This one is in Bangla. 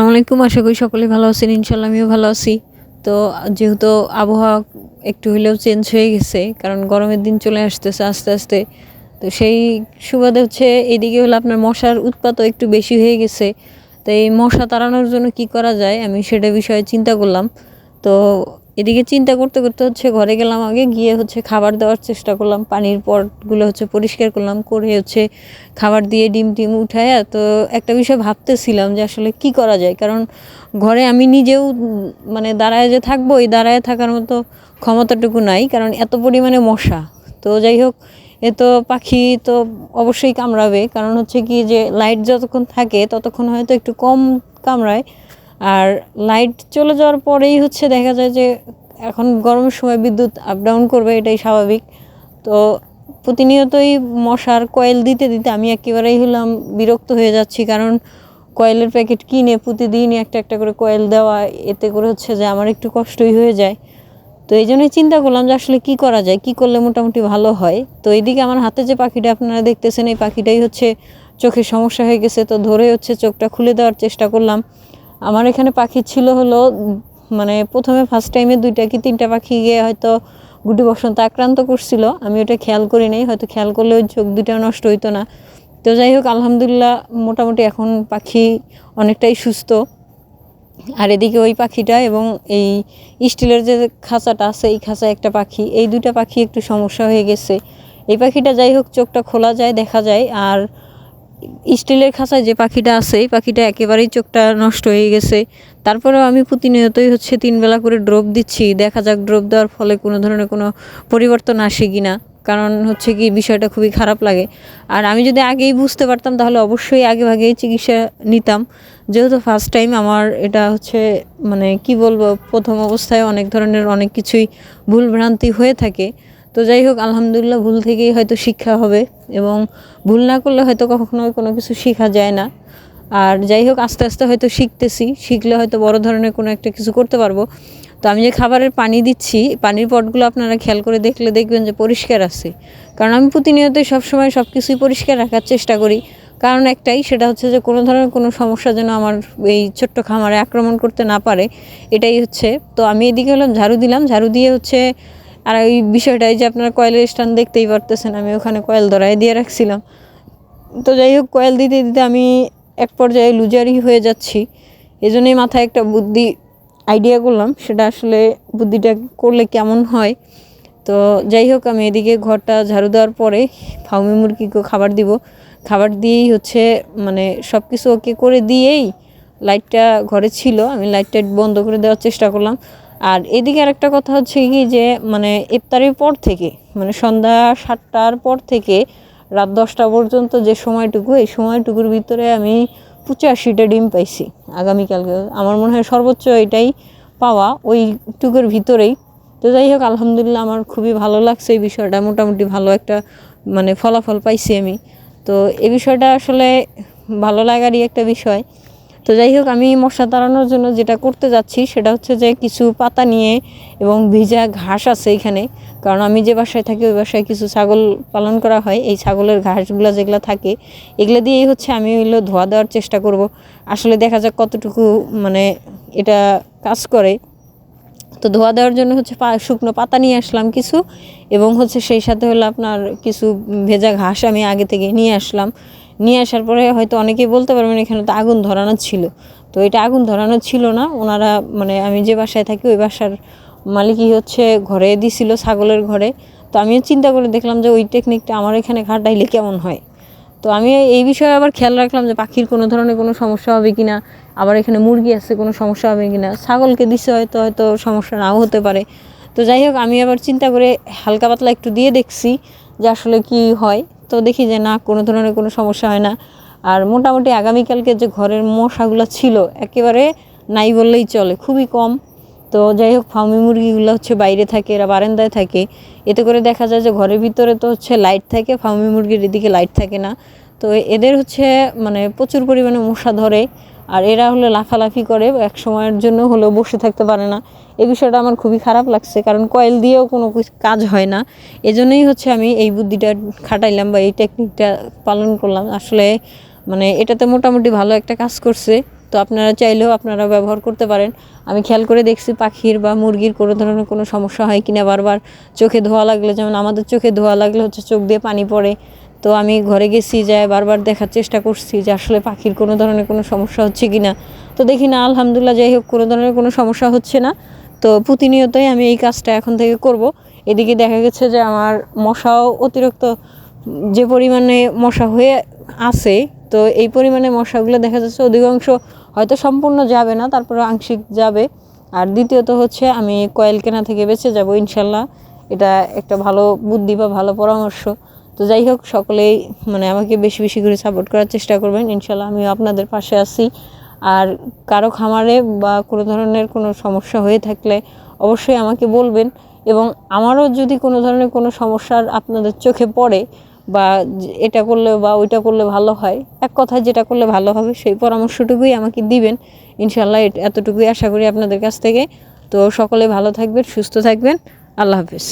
আসসালামু আলাইকুম, আশা করি সকলে ভালো আছেন ইনশাল্লাহ আমিও ভালো আছি। তো যেহেতু আবহাওয়া একটু হলেও চেঞ্জ হয়ে গেছে, কারণ গরমের দিন চলে আসতেছে আস্তে আস্তে, তো সেই সুবাদে হচ্ছে এদিকে হলো আপনার মশার উৎপাতও একটু বেশি হয়ে গেছে। তো এই মশা তাড়ানোর জন্য কি করা যায়, আমি সেটা বিষয়ে চিন্তা করলাম। তো এদিকে চিন্তা করতে করতে হচ্ছে ঘরে গেলাম আগে, গিয়ে হচ্ছে খাবার দেওয়ার চেষ্টা করলাম, পানির পটগুলো হচ্ছে পরিষ্কার করলাম, করে হচ্ছে খাবার দিয়ে ডিম টিম উঠায়, তো একটা বিষয় ভাবতেছিলাম যে আসলে কি করা যায়? কারণ ঘরে আমি নিজেও মানে দাঁড়ায় যে থাকব, এই দাঁড়ায় থাকার মতো ক্ষমতাটুকু নাই, কারণ এত পরিমাণে মশা। তো যাই হোক, এ তো পাখি তো অবশ্যই কামড়াবে, কারণ হচ্ছে কি যে লাইট যতক্ষণ থাকে ততক্ষণ হয়তো একটু কম কামড়ায়। আর লাইট চলে যাওয়ার পরেই হচ্ছে দেখা যায় যে এখন গরমের সময় বিদ্যুৎ আপ ডাউন করবে, এটাই স্বাভাবিক। তো প্রতিনিয়তই মশার কয়েল দিতে দিতে আমি একেবারেই হলাম বিরক্ত হয়ে যাচ্ছি। কারণ কয়েলের প্যাকেট কিনে প্রতিদিনই একটা একটা করে কয়েল দেওয়া, এতে করে হচ্ছে যে আমার একটু কষ্টই হয়ে যায়। তো এই জন্যই চিন্তা করলাম যে আসলে কি করা যায়, কি করলে মোটামুটি ভালো হয়। তো এইদিকে আমার হাতে যে পাখিটা আপনারা দেখতেছেন, এই পাখিটাই হচ্ছে চোখের সমস্যা হয়ে গেছে। তো ধরে হচ্ছে চোখটা খুলে দেওয়ার চেষ্টা করলাম। আমার এখানে পাখি ছিল হলো মানে প্রথমে ফার্স্ট টাইমে দুইটা কি তিনটা পাখি গিয়ে হয়তো গুটি বসন্ত আক্রান্ত করছিল। আমি ওটা খেয়াল করি নাই, হয়তো খেয়াল করলে ওই চোখ দুটা নষ্ট হইতো না। তো যাই হোক, আলহামদুলিল্লাহ মোটামুটি এখন পাখি অনেকটাই সুস্থ। আর এদিকে ওই পাখিটা এবং এই স্টিলের যে খাঁচাটা আছে, এই খাঁচায় একটা পাখি, এই দুইটা পাখি একটু সমস্যা হয়ে গেছে। এই পাখিটা যাই হোক, চোখটা খোলা যায়, দেখা যায়। আর স্টিলের খাঁচায় যে পাখিটা আছে, এই পাখিটা একেবারেই চোখটা নষ্ট হয়ে গেছে। তারপরেও আমি প্রতিনিয়তই হচ্ছে তিন বেলা করে ড্রপ দিচ্ছি। দেখা যাক ড্রপ দেওয়ার ফলে কোনো ধরনের কোনো পরিবর্তন আসে কি না। কারণ হচ্ছে কি, বিষয়টা খুবই খারাপ লাগে। আর আমি যদি আগেই বুঝতে পারতাম, তাহলে অবশ্যই আগে চিকিৎসা নিতাম। যেহেতু ফার্স্ট টাইম আমার এটা হচ্ছে মানে কি বলব, প্রথম অবস্থায় অনেক ধরনের অনেক কিছুই ভুলভ্রান্তি হয়ে থাকে। তো যাই হোক, আলহামদুলিল্লাহ ভুল থেকেই হয়তো শিক্ষা হবে এবং ভুল না করলে হয়তো কখনো কোনো কিছু শেখা যায় না। আর যাই হোক, আস্তে আস্তে হয়তো শিখতেছি, শিখলে হয়তো বড় ধরনের কোনো একটা কিছু করতে পারব। তো আমি যে খাবারের পানি দিচ্ছি, পানির পটগুলো আপনারা খেয়াল করে দেখলে দেখবেন যে পরিষ্কার আছে। কারণ আমি প্রতিনিয়তই সবসময় সব কিছুই পরিষ্কার রাখার চেষ্টা করি। কারণ একটাই, সেটা হচ্ছে যে কোনো ধরনের কোনো সমস্যা যেন আমার এই ছোট্ট খামারে আক্রমণ করতে না পারে, এটাই হচ্ছে। তো আমি এদিকে হলাম, ঝাড়ু দিলাম, ঝাড়ু দিয়ে হচ্ছে আর ওই বিষয়টাই যে আপনারা কয়েলের স্ট্যান্ড দেখতেই পারতেছেন, আমি ওখানে কয়েল ধরাই দিয়ে রাখছিলাম। তো যাই হোক, কয়েল দিতে দিতে আমি এক পর্যায়ে লুজারি হয়ে যাচ্ছি। এজন্যই মাথায় একটা বুদ্ধি আইডিয়া করলাম, সেটা আসলে বুদ্ধিটা করলে কেমন হয়। তো যাই হোক, আমি এদিকে ঘরটা ঝাড়ু দেওয়ার পরে ফাউমি মুরগিকে খাবার দিব। খাবার দিয়েই হচ্ছে মানে সব কিছু ওকে করে দিয়েই লাইটটা ঘরে ছিল। আমি লাইটটা বন্ধ করে দেওয়ার চেষ্টা করলাম। আর এদিকে আরেকটা কথা হচ্ছে কি, যে মানে ইফতারের পর থেকে মানে সন্ধ্যা সাতটার পর থেকে রাত দশটা পর্যন্ত যে সময়টুকু, এই সময়টুকুর ভিতরে আমি পঁচাশিটা ডিম পাইছি আগামীকালকে। আমার মনে হয় সর্বোচ্চ এটাই পাওয়া ওইটুকুর ভিতরেই। তো যাই হোক, আলহামদুলিল্লাহ আমার খুবই ভালো লাগছে, এই বিষয়টা মোটামুটি ভালো একটা মানে ফলাফল পাইছি আমি। তো এই বিষয়টা আসলে ভালো লাগারই একটা বিষয়। তো যাই হোক আমি মশা তাড়ানোর জন্য যেটা করতে যাচ্ছি সেটা হচ্ছে যে কিছু পাতা নিয়ে এবং ভিজা ঘাস আছে এখানে। কারণ আমি যে বাসায় থাকি, ওই বাসায় কিছু ছাগল পালন করা হয়। এই ছাগলের ঘাসগুলো যেগুলো থাকে, এগুলো দিয়েই হচ্ছে আমি হলো ধোয়া দেওয়ার চেষ্টা করব। আসলে দেখা যাক কতটুকু মানে এটা কাজ করে। তো ধোয়া দেওয়ার জন্য হচ্ছে শুকনো পাতা নিয়ে আসলাম কিছু এবং হচ্ছে সেই সাথে হলো আপনার কিছু ভেজা ঘাস আমি আগে থেকে নিয়ে আসলাম। নিয়ে আসার পরে হয়তো অনেকেই বলতে পারবেন এখানে তো আগুন ধরানো ছিল। তো এটা আগুন ধরানো ছিল না। ওনারা মানে আমি যে বাসায় থাকি, ওই বাসার মালিকই হচ্ছে ঘরে দিছিল ছাগলের ঘরে। তো আমিও চিন্তা করে দেখলাম যে ওই টেকনিকটা আমার এখানে খাটাইলে কেমন হয়? তো আমি এই বিষয়ে আবার খেয়াল রাখলাম যে পাখির কোনো ধরনের কোনো সমস্যা হবে কি না আবার এখানে মুরগি আছে, কোনো সমস্যা হবে কি না ছাগলকে দিছে হয়তো হয়তো সমস্যা নাও হতে পারে। তো যাই হোক, আমি আবার চিন্তা করে হালকা পাতলা একটু দিয়ে দেখছি যে আসলে কি হয়। তো দেখি যে না, কোনো ধরনের কোনো সমস্যা হয় না। আর মোটামুটি আগামীকালকে যে ঘরের মশাগুলো ছিল, একেবারে নাই বললেই চলে, খুবই কম। তো যাই হোক ফার্মি মুরগিগুলো হচ্ছে বাইরে থাকে, এরা বারান্দায় থাকে। এতে করে দেখা যায় যে ঘরের ভিতরে তো হচ্ছে লাইট থাকে ফার্মি মুরগির এদিকে লাইট থাকে না। তো এদের হচ্ছে মানে প্রচুর পরিমাণে মশা ধরে। আর এরা হলো লাফালাফি করে, এক সময়ের জন্য হলো বসে থাকতে পারে না। এই বিষয়টা আমার খুবই খারাপ লাগছে, কারণ কয়েল দিয়েও কোনো কাজ হয় না। এজন্যই হচ্ছে আমি এই বুদ্ধিটা খাটাইলাম বা এই টেকনিকটা পালন করলাম। আসলে মানে এটাতে মোটামুটি ভালো একটা কাজ করছে। তো আপনারা চাইলেও আপনারা ব্যবহার করতে পারেন। আমি খেয়াল করে দেখছি পাখির বা মুরগির কোনো ধরনের কোনো সমস্যা হয় কিনা বারবার চোখে ধোয়া লাগলে, যেমন আমাদের চোখে ধোয়া লাগলে হচ্ছে চোখ দিয়ে পানি পড়ে। তো আমি ঘরে গেছি, যায় বারবার দেখার চেষ্টা করছি যে আসলে পাখির কোনো ধরনের কোনো সমস্যা হচ্ছে কি না তো দেখি না, আলহামদুলিল্লাহ যাই হোক, কোনো ধরনের কোনো সমস্যা হচ্ছে না। তো প্রতিনিয়তই আমি এই কাজটা এখন থেকে করব। এদিকে দেখা গেছে যে আমার মশাও অতিরিক্ত যে পরিমাণে মশা হয়ে আছে, তো এই পরিমাণে মশাগুলো দেখা যাচ্ছে অধিকাংশ হয়তো সম্পূর্ণ যাবে না তারপরে আংশিক যাবে। আর দ্বিতীয়ত হচ্ছে আমি কয়েল কেনা থেকে বেঁচে যাব, ইনশাল্লাহ। এটা একটা ভালো বুদ্ধি বা ভালো পরামর্শ। তো যাই হোক, সকলেই মানে আমাকে বেশি বেশি করে সাপোর্ট করার চেষ্টা করবেন। ইনশাল্লাহ আমিও আপনাদের পাশে আছি। আর কারও খামারে বা কোনো ধরনের কোনো সমস্যা হয়ে থাকলে অবশ্যই আমাকে বলবেন এবং আমারও যদি কোনো ধরনের কোনো সমস্যার আপনাদের চোখে পড়ে বা এটা করলে বা ওইটা করলে ভালো হয়, এক কথায় যেটা করলে ভালো হবে সেই পরামর্শটুকুই আমাকে দিবেন। ইনশাল্লাহ এতটুকুই আশা করি আপনাদের কাছ থেকে। তো সকলে ভালো থাকবেন, সুস্থ থাকবেন। আল্লাহ হাফিজ।